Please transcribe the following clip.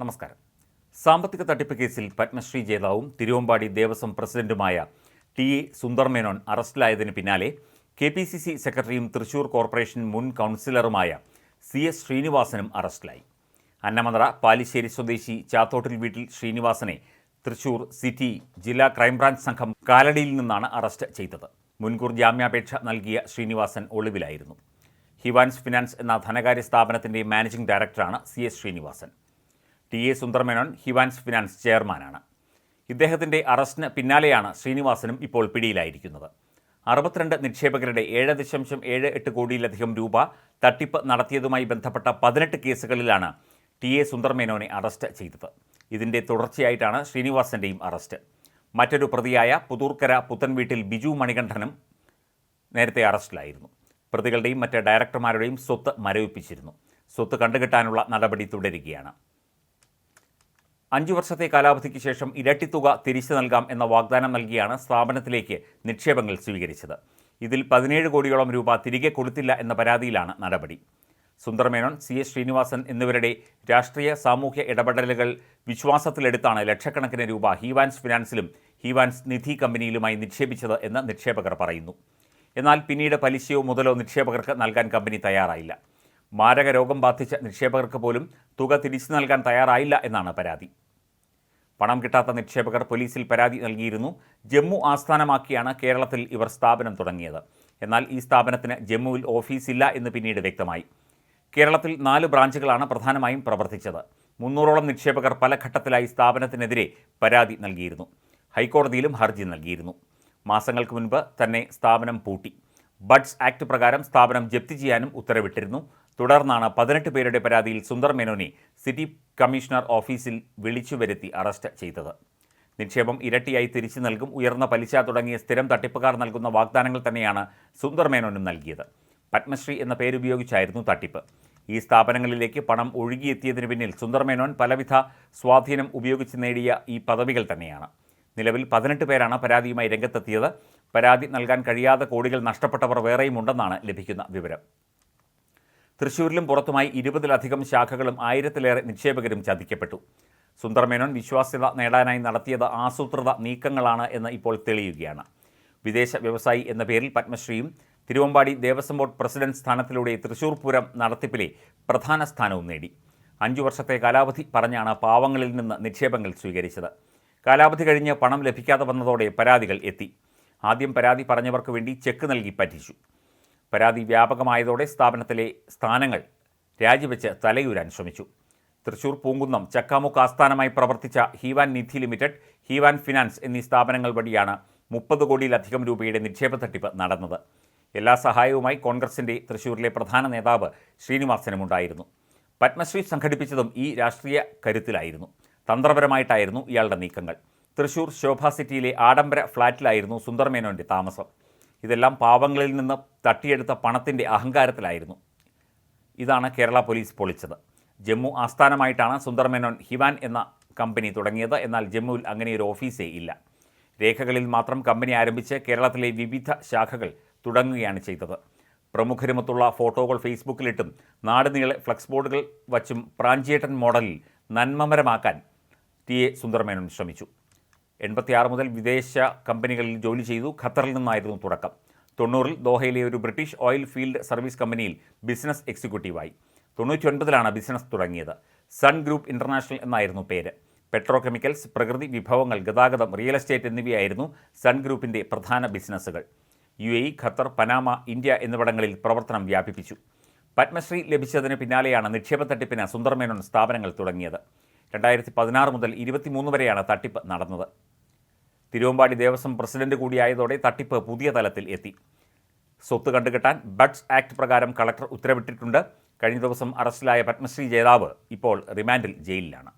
നമസ്കാരം. സാമ്പത്തിക തട്ടിപ്പ് കേസിൽ പത്മശ്രീ ജേതാവും തിരുവമ്പാടി ദേവസ്വം പ്രസിഡന്റുമായ ടി എ സുന്ദർമേനോൻ അറസ്റ്റിലായതിന് പിന്നാലെ കെ പി സി സി സെക്രട്ടറിയും തൃശൂർ കോർപ്പറേഷൻ മുൻ കൗൺസിലറുമായ സി എസ് ശ്രീനിവാസനും അറസ്റ്റിലായി. അന്നമന്ത്ര പാലിശ്ശേരി സ്വദേശി ചാത്തോട്ടിൽ വീട്ടിൽ ശ്രീനിവാസനെ തൃശൂർ സിറ്റി ജില്ലാ ക്രൈംബ്രാഞ്ച് സംഘം കാലടിയിൽ നിന്നാണ് അറസ്റ്റ് ചെയ്തത്. മുൻകൂർ ജാമ്യാപേക്ഷ നൽകിയ ശ്രീനിവാസൻ ഒളിവിലായിരുന്നു. ഹിവാൻസ് ഫിനാൻസ് എന്ന ധനകാര്യ സ്ഥാപനത്തിന്റെ മാനേജിംഗ് ഡയറക്ടറാണ് C S Srinivasan. T A Sundar Menon Heevans finance ചെയർമാനാണ്. ഇദ്ദേഹത്തിന്റെ അറസ്റ്റിന് പിന്നാലെയാണ് ശ്രീനിവാസനും ഇപ്പോൾ പിടിയിലായിരിക്കുന്നത്. അറുപത്തിരണ്ട് നിക്ഷേപകരുടെ ഏഴ് ദശാംശം ഏഴ് എട്ട് കോടിയിലധികം രൂപ തട്ടിപ്പ് നടത്തിയതുമായി ബന്ധപ്പെട്ട പതിനെട്ട് കേസുകളിലാണ് ടി എ സുന്ദർമേനോനെ അറസ്റ്റ് ചെയ്തത്. ഇതിന്റെ തുടർച്ചയായിട്ടാണ് ശ്രീനിവാസന്റെയും അറസ്റ്റ്. മറ്റൊരു പ്രതിയായ പുതൂർക്കര പുത്തൻവീട്ടിൽ ബിജു മണികണ്ഠനും നേരത്തെ അറസ്റ്റിലായിരുന്നു. പ്രതികളുടെയും മറ്റ് ഡയറക്ടർമാരുടെയും സ്വത്ത് മരവിപ്പിച്ചിരുന്നു. സ്വത്ത് കണ്ടുകെട്ടാനുള്ള നടപടി തുടരുകയാണ്. അഞ്ചു വർഷത്തെ കാലാവധിക്ക് ശേഷം ഇരട്ടിത്തുക തുക തിരിച്ചു നൽകാം എന്ന വാഗ്ദാനം നൽകിയാണ് സ്ഥാപനത്തിലേക്ക് നിക്ഷേപങ്ങൾ സ്വീകരിച്ചത്. ഇതിൽ പതിനേഴ് കോടിയോളം രൂപ തിരികെ കൊടുത്തില്ല എന്ന പരാതിയിലാണ് നടപടി. സുന്ദർമേനോൻ സി എസ് ശ്രീനിവാസൻ എന്നിവരുടെ രാഷ്ട്രീയ സാമൂഹ്യ ഇടപെടലുകൾ വിശ്വാസത്തിലെടുത്താണ് ലക്ഷക്കണക്കിന് രൂപ ഹീവാൻസ് ഫിനാൻസിലും ഹീവാൻസ് നിധി കമ്പനിയിലുമായി നിക്ഷേപിച്ചത് എന്ന് നിക്ഷേപകർ പറയുന്നു. എന്നാൽ പിന്നീട് പലിശയോ മുതലോ നിക്ഷേപകർക്ക് നൽകാൻ കമ്പനി തയ്യാറായില്ല. മാരക രോഗം ബാധിച്ച നിക്ഷേപകർക്ക് പോലും തുക തിരിച്ചു നൽകാൻ തയ്യാറായില്ല എന്നാണ് പരാതി. പണം കിട്ടാത്ത നിക്ഷേപകർ പോലീസിൽ പരാതി നൽകിയിരുന്നു. ജമ്മു ആസ്ഥാനമാക്കിയാണ് കേരളത്തിൽ ഇവർ സ്ഥാപനം തുടങ്ങിയത്. എന്നാൽ ഈ സ്ഥാപനത്തിന് ജമ്മുവിൽ ഓഫീസില്ല എന്ന് പിന്നീട് വ്യക്തമായി. കേരളത്തിൽ നാല് ബ്രാഞ്ചുകളാണ് പ്രധാനമായും പ്രവർത്തിച്ചത്. മുന്നൂറോളം നിക്ഷേപകർ പല ഘട്ടത്തിലായി സ്ഥാപനത്തിനെതിരെ പരാതി നൽകിയിരുന്നു. ഹൈക്കോടതിയിലും ഹർജി നൽകിയിരുന്നു. മാസങ്ങൾക്ക് മുൻപ് തന്നെ സ്ഥാപനം പൂട്ടി. ബഡ്സ് ആക്ട് പ്രകാരം സ്ഥാപനം ജപ്തി ചെയ്യാനും ഉത്തരവിട്ടിരുന്നു. തുടർന്നാണ് പതിനെട്ട് പേരുടെ പരാതിയിൽ സുന്ദർ മേനോനെ സിറ്റി കമ്മീഷണർ ഓഫീസിൽ വിളിച്ചു വരുത്തി അറസ്റ്റ് ചെയ്തത്. നിക്ഷേപം ഇരട്ടിയായി തിരിച്ചു നൽകും ഉയർന്ന പലിശ തുടങ്ങിയ സ്ഥിരം തട്ടിപ്പുകാർ നൽകുന്ന വാഗ്ദാനങ്ങൾ തന്നെയാണ് സുന്ദർ മേനോനും നൽകിയത്. പത്മശ്രീ എന്ന പേരുപയോഗിച്ചായിരുന്നു തട്ടിപ്പ്. ഈ സ്ഥാപനങ്ങളിലേക്ക് പണം ഒഴുകിയെത്തിയതിനു പിന്നിൽ സുന്ദർ മേനോൻ പലവിധ സ്വാധീനം ഉപയോഗിച്ച് നേടിയ ഈ പദവികൾ തന്നെയാണ്. നിലവിൽ പതിനെട്ട് പേരാണ് പരാതിയുമായി രംഗത്തെത്തിയത്. പരാതി നൽകാൻ കഴിയാത്ത കോടികൾ നഷ്ടപ്പെട്ടവർ വേറെയും ഉണ്ടെന്നാണ് ലഭിക്കുന്ന വിവരം. തൃശൂരിലും പുറത്തുമായി ഇരുപതിലധികം ശാഖകളും ആയിരത്തിലേറെ നിക്ഷേപകരും ചതിക്കപ്പെട്ടു. സുന്ദർമേനോൻ വിശ്വാസ്യത നേടാനായി നടത്തിയത് ആസൂത്രിത നീക്കങ്ങളാണ് എന്ന് ഇപ്പോൾ തെളിയുകയാണ്. വിദേശ വ്യവസായി എന്ന പേരിൽ പത്മശ്രീയും തിരുവമ്പാടി ദേവസ്വം ബോർഡ് പ്രസിഡന്റ് സ്ഥാനത്തിലൂടെ തൃശൂർ പൂരം നടത്തിപ്പിലെ പ്രധാന സ്ഥാനവും നേടി. അഞ്ചു വർഷത്തെ കാലാവധി പറഞ്ഞാണ് പാവങ്ങളിൽ നിന്ന് നിക്ഷേപങ്ങൾ സ്വീകരിച്ചത്. കാലാവധി കഴിഞ്ഞ് പണം ലഭിക്കാതെ വന്നതോടെ പരാതികൾ എത്തി. ആദ്യം പരാതി പറഞ്ഞവർക്ക് വേണ്ടി ചെക്ക് നൽകി പറ്റിച്ചു. പരാതി വ്യാപകമായതോടെ സ്ഥാപനത്തിലെ സ്ഥാനങ്ങൾ രാജിവെച്ച് തലയൂരാൻ ശ്രമിച്ചു. തൃശൂർ പൂങ്കുന്നം ചക്കാമുക്ക് ആസ്ഥാനമായി പ്രവർത്തിച്ച ഹീവാൻ നിധി ലിമിറ്റഡ് ഹീവാൻ ഫിനാൻസ് എന്നീ സ്ഥാപനങ്ങൾ വഴിയാണ് മുപ്പത് കോടിയിലധികം രൂപയുടെ നിക്ഷേപ തട്ടിപ്പ് നടന്നത്. എല്ലാ സഹായവുമായി കോൺഗ്രസിന്റെ തൃശൂരിലെ പ്രധാന നേതാവ് ശ്രീനിവാസനുമുണ്ടായിരുന്നു. പത്മശ്രീ സംഘടിപ്പിച്ചതും ഈ രാഷ്ട്രീയ കരുത്തിലായിരുന്നു. തന്ത്രപരമായിട്ടായിരുന്നു ഇയാളുടെ നീക്കങ്ങൾ. തൃശൂർ ശോഭ സിറ്റിയിലെ ആഡംബര ഫ്ളാറ്റിലായിരുന്നു സുന്ദർമേനോന്റെ താമസം. ഇതെല്ലാം പാവങ്ങളിൽ നിന്ന് തട്ടിയെടുത്ത പണത്തിന്റെ അഹങ്കാരത്തിലായിരുന്നു. ഇതാണ് കേരള പോലീസ് പൊളിച്ചത്. ജമ്മു ആസ്ഥാനമായിട്ടാണ് സുന്ദർമേനോൻ ഹിവാൻ എന്ന കമ്പനി തുടങ്ങിയത്. എന്നാൽ ജമ്മുവിൽ അങ്ങനെ ഒരു ഓഫീസേ ഇല്ല. രേഖകളിൽ മാത്രം കമ്പനി ആരംഭിച്ച് കേരളത്തിലെ വിവിധ ശാഖകൾ തുടങ്ങുകയാണ് ചെയ്തത്. പ്രമുഖരുമൊത്തുള്ള ഫോട്ടോകൾ ഫേസ്ബുക്കിലിട്ടും നാടുനീളെ ഫ്ലക്സ് ബോർഡുകൾ വച്ചും പ്രാഞ്ചിയേട്ടൻ മോഡലിൽ നന്മമരമാക്കാൻ ടി എ സുന്ദർമേനോൻ ശ്രമിച്ചു. എൺപത്തിയാറ് മുതൽ വിദേശ കമ്പനികളിൽ ജോലി ചെയ്തു. ഖത്തറിൽ നിന്നായിരുന്നു തുടക്കം. തൊണ്ണൂറിൽ ദോഹയിലെ ഒരു ബ്രിട്ടീഷ് ഓയിൽ ഫീൽഡ് സർവീസ് കമ്പനിയിൽ ബിസിനസ് എക്സിക്യൂട്ടീവായി. തൊണ്ണൂറ്റി ഒൻപതിലാണ് ബിസിനസ് തുടങ്ങിയത്. സൺ ഗ്രൂപ്പ് ഇന്റർനാഷണൽ എന്നായിരുന്നു പേര്. പെട്രോ കെമിക്കൽസ് പ്രകൃതി വിഭവങ്ങൾ ഗതാഗതം റിയൽ എസ്റ്റേറ്റ് എന്നിവയായിരുന്നു സൺ ഗ്രൂപ്പിന്റെ പ്രധാന ബിസിനസ്സുകൾ. U A Qatar Panama India എന്നിവിടങ്ങളിൽ പ്രവർത്തനം വ്യാപിപ്പിച്ചു. പത്മശ്രീ ലഭിച്ചതിന് പിന്നാലെയാണ് നിക്ഷേപ തട്ടിപ്പിന് സുന്ദർമേനോൻ സ്ഥാപനങ്ങൾ തുടങ്ങിയത്. രണ്ടായിരത്തി പതിനാറ് മുതൽ ഇരുപത്തിമൂന്ന് വരെയാണ് തട്ടിപ്പ് നടന്നത്. തിരുവമ്പാടി ദേവസ്വം പ്രസിഡന്റ് കൂടിയായതോടെ തട്ടിപ്പ് പുതിയ തലത്തിൽ എത്തി. സ്വത്ത് കണ്ടുകെട്ടാൻ ബഡ്സ് ആക്ട് പ്രകാരം കളക്ടർ ഉത്തരവിട്ടിട്ടുണ്ട്. കഴിഞ്ഞ ദിവസം അറസ്റ്റിലായ പത്മശ്രീ ജേതാവ് ഇപ്പോൾ റിമാൻഡിൽ ജയിലിലാണ്.